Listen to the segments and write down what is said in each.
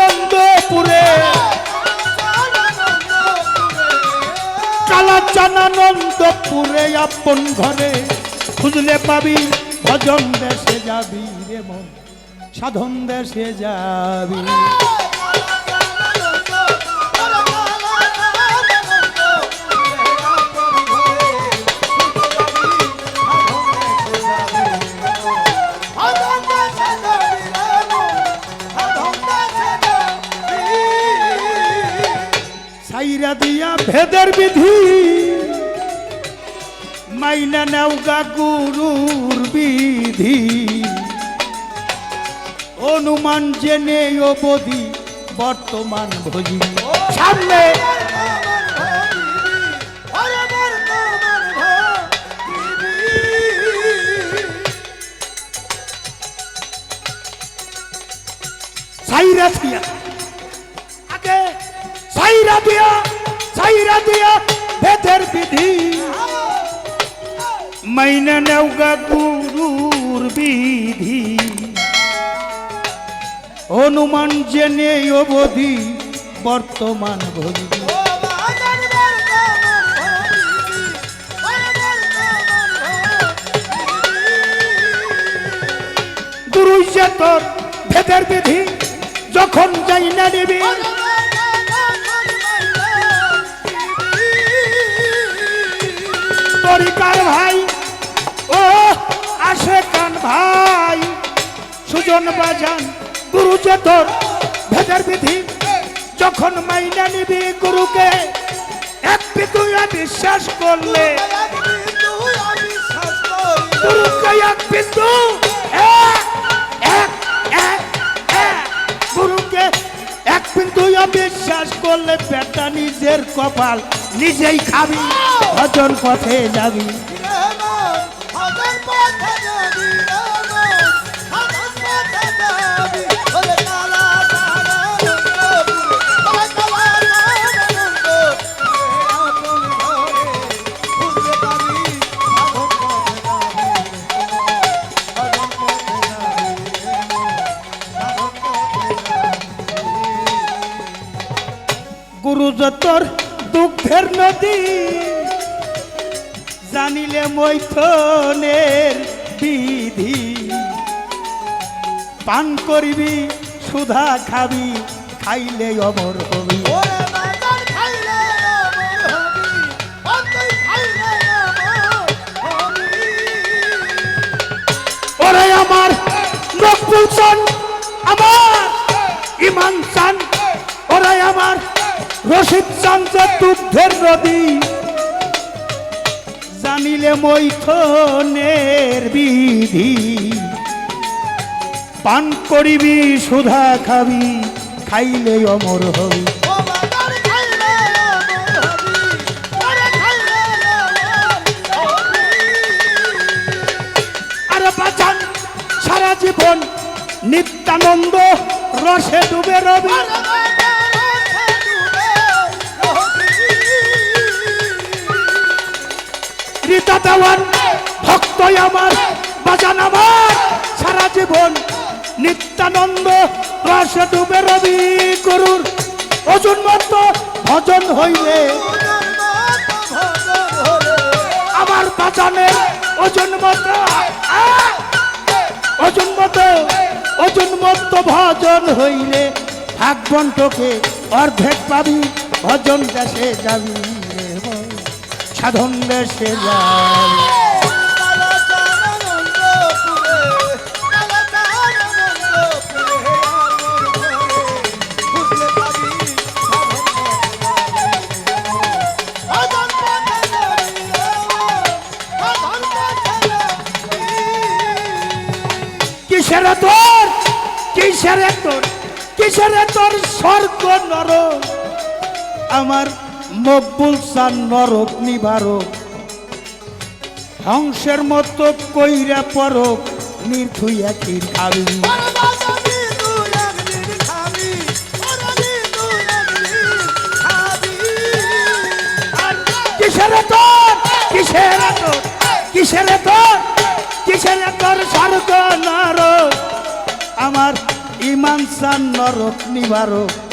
আনন্দপুরে কালা নন্দপুরে আপন ঘরে খুঁজলে পাবি, ভজন দেশে যাবি রে মন, সাধন দেশে যাবি। ভেদের বিধি। মাইনা নেওগা গুরুর বিধি। অনুমান জেনে অবধি বর্তমান ভোজি। সামনে। সাইরা দিয়া আগে সাইরা দিয়া সাইরা দিয়া ভেদের বিধি। মাইনা নেওগা গুরুর বিধি। অনুমান জেনে অবধি বর্তমান ভোজি। গুরু তোর ভেদের বিধি, যখন যাই না নিবি তরিকার ভাই। ও আসে কান ভাই। সুজন বাজান গুরু যে তোর ভেদের বিধি। যখন মাইনা নিবি গুরুকে এক পিতুয়া বিশ্বাস করলে। গুরুকে এক বিন্দু এক, বিশ্বাস করলে বেটা নিজের কপাল। নিজেই খাবি ভজন পথে যাবি। যতর দুঃখের নদী। জানিলে মৈথনের বিধি। পান করিবি সুধা খাবি খাইলে অমর হবি। দুধের নদী জানিলে মৈথনের বিধি। পান করিবি সুধা খাবি খাইলে অমর হবি। সারা জীবন নিত্যানন্দ রসে ডুবে রবি। রীতা দেওয়ান। ভক্ত আমার বাজান আমার। সারা জীবন নিত্যানন্দ রসে ডুবে রবি গরুর। অজুন মত ভজন হইলে। আমার বাজানের ওজন মত! ওজন মত ওজন মত ভজন হইলে। ভাগ বন্টকে অর্ধেক পাবি, ভজন দেশে যাবি। সাধন দেশে যাবি কিসের তোর? কিসের তোর? কিসের তোর স্বর্গ নর আমার মকবুল সান নরক নিবারক। ধ্বংসের মতো কইরা পরক নির্থুইয়া ক্ষীর খাবি কিসের তোর? কিসের তোর? কিসের তোর? কিসের তোর স্বর্গ আমার ইমান সান নরক নিবারক।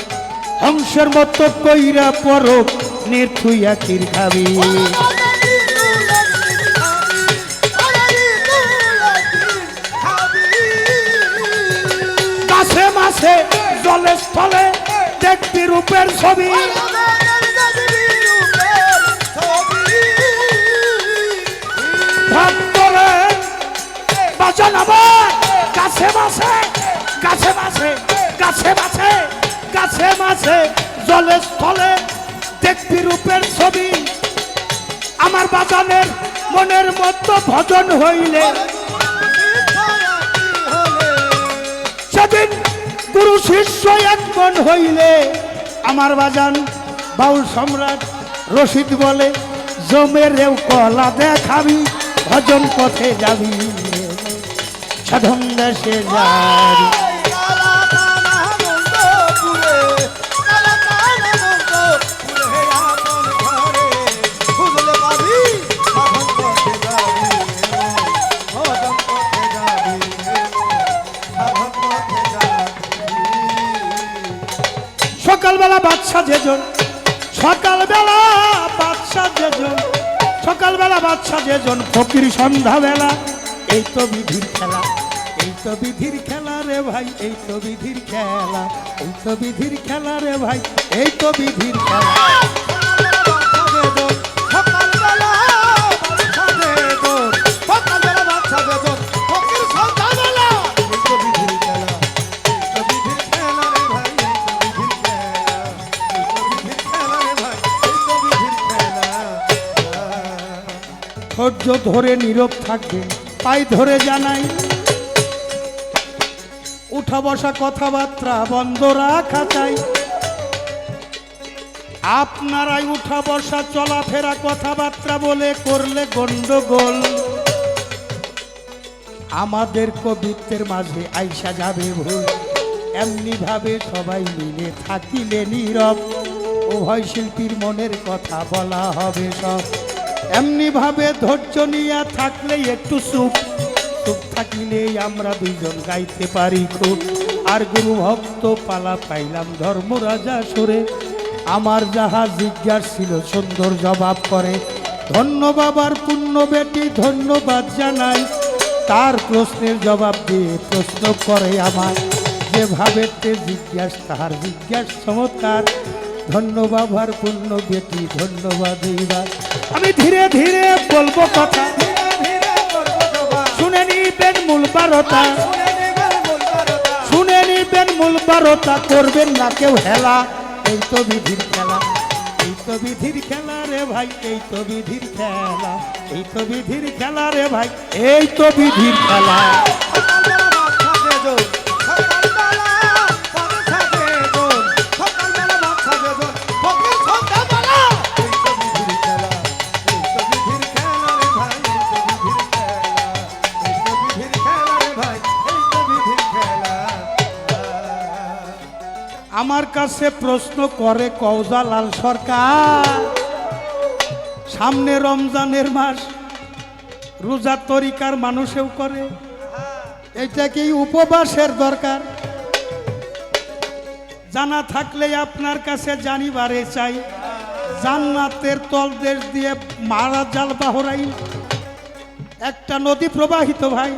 হংসের মতো কইরা পরক নির্থুইয়া কির খাবি। কাছে মাসে জলে স্থলে দেখবি রূপের ছবি। বাজান আমার কাছে মাসে কাছে মাসে কাছে মাসে কাছে মাসে জলে স্থলে দেখবি রূপের ছবি। আমার বাজানের মনের মতো ভজন হইলে। সেদিন গুরু শিষ্য এক মন হইলে। আমার বাজান বাউল সম্রাট রশিদ বলে জমেরেও কলা দেখাবি, ভজন পথে যাবি। সাধন দেশে যাবি। সকালবেলা বাচ্চা যেজন, সকালবেলা বাচ্চা যেজন, সকালবেলা বাচ্চা যেজন, ফকির সন্ধ্যাবেলা। এই তো বিধির খেলা, এই তো বিধির খেলা রে ভাই, এই তো বিধির খেলা, এই তো বিধির খেলা রে ভাই, এই তো বিধির খেলা। ধৈর্য ধরে নীরব থাকবেন পাই ধরে জানাই। উঠা বসা কথাবার্তা বন্ধ রাখা চাই। আপনারাই উঠা বসা চলাফেরা কথাবার্তা বলে করলে গন্ডগোল। আমাদের কবিত্বের মাঝে আইসা যাবে ভুল। এমনি ভাবে সবাই মিলে থাকিলে নীরব। উভয় শিল্পীর মনের কথা বলা হবে সব। এমনি ভাবে ধৈর্য নিয়ে থাকলে একটু সুখ। সুখ থাকিলেই আমরা দুইজন গাইতে পারি খুব। আর গুরু ভক্ত পালা পাইলাম ধর্মরাজা সরে। আমার যাহা জিজ্ঞাস ছিল সুন্দর জবাব করে, ধন্য বাবার পুণ্য বেটি, ধন্যবাদ জানাই। তার প্রশ্নের জবাব দিয়ে প্রশ্ন করে আমার যেভাবে জিজ্ঞাস, তাহার জিজ্ঞাস চমৎকার ধন্য বাবার পুণ্য বেটি ধন্যবাদ এইবার আমি ধীরে ধীরে বলব কথা। শুনে নিবেন মূল বারতা। শুনে নিবেন মূল বারতা। করবেন না কেউ হেলা। এই তো বিধির খেলা এই তো বিধির খেলা রে ভাই এই তো বিধির খেলা এই তো বিধির খেলা রে ভাই। এই তো বিধির খেলা। আমার কাছে প্রশ্ন করে কৌজালাল সরকার। সামনে রমজানের মাস, রোজা তরিকার মানুষেও করে। এটা কি উপবাসের দরকার? জানা থাকলে আপনার কাছে জানিবারে চাই, জান্নাতের তলদেশ দিয়ে মারা জাল বাহরাই একটা নদী প্রবাহিত ভাই,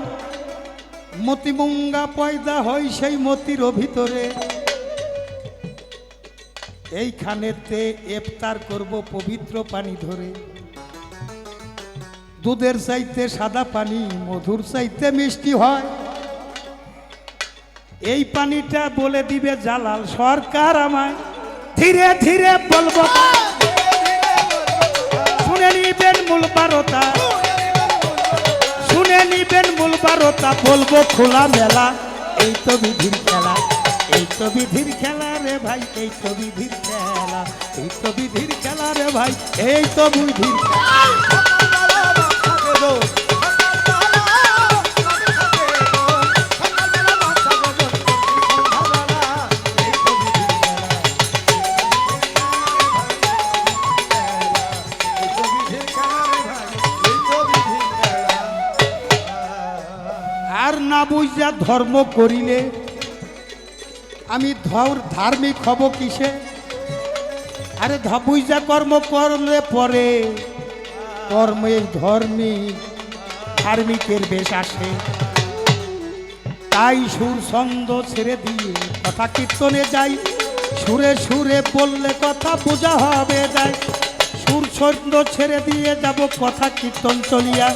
মতিমুঙ্গা পয়দা হয় সেই মতির ভিতরে। এইখানেতে ইফতার করব পবিত্র পানি ধরে। দুধের চাইতে সাদা পানি, মধুর চাইতে মিষ্টি হয়। এই পানিটা বলে দিবে জালাল, সরকার আমায়। ধীরে ধীরে বলব শুনে নিবেন মূল বারতা। শুনে নিবেন মূল বারতা। বলব খোলা মেলা এই তো বিধির খেলা। এই তো বিধির খেলা রে ভাই, এই তো বিধির খেলা, এই তো বিধির খেলা রে ভাই, এই তো বিধির খেলা। আর না বুঝা ধর্ম করিলে আমি ধর ধার্মিক হব কিসে? আরে ধবুইজা কর্ম করলে পরে কর্মের ধর্মী ধার্মিকের বেশ আসে। তাই সুর ছন্দ ছেড়ে দিয়ে কথা কীর্তনে যাই। সুরে সুরে বললে কথা বোঝা হবে যাই। সুর ছন্দ ছেড়ে দিয়ে যাব, কথা কীর্তন চলিয়া।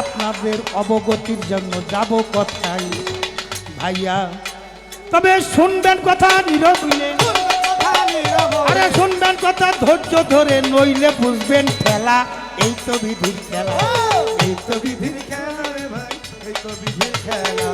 আপনাদের অবগতির জন্য যাব কথাই ভাইয়া তবে শুনবেন কথা নীরব আরে শুনবেন কথা ধৈর্য ধরে নইলে বুঝবেন খেলা, এই তো বিধির খেলা। এই তো বিধির খেলা রে ভাই, এই তো বিধির খেলা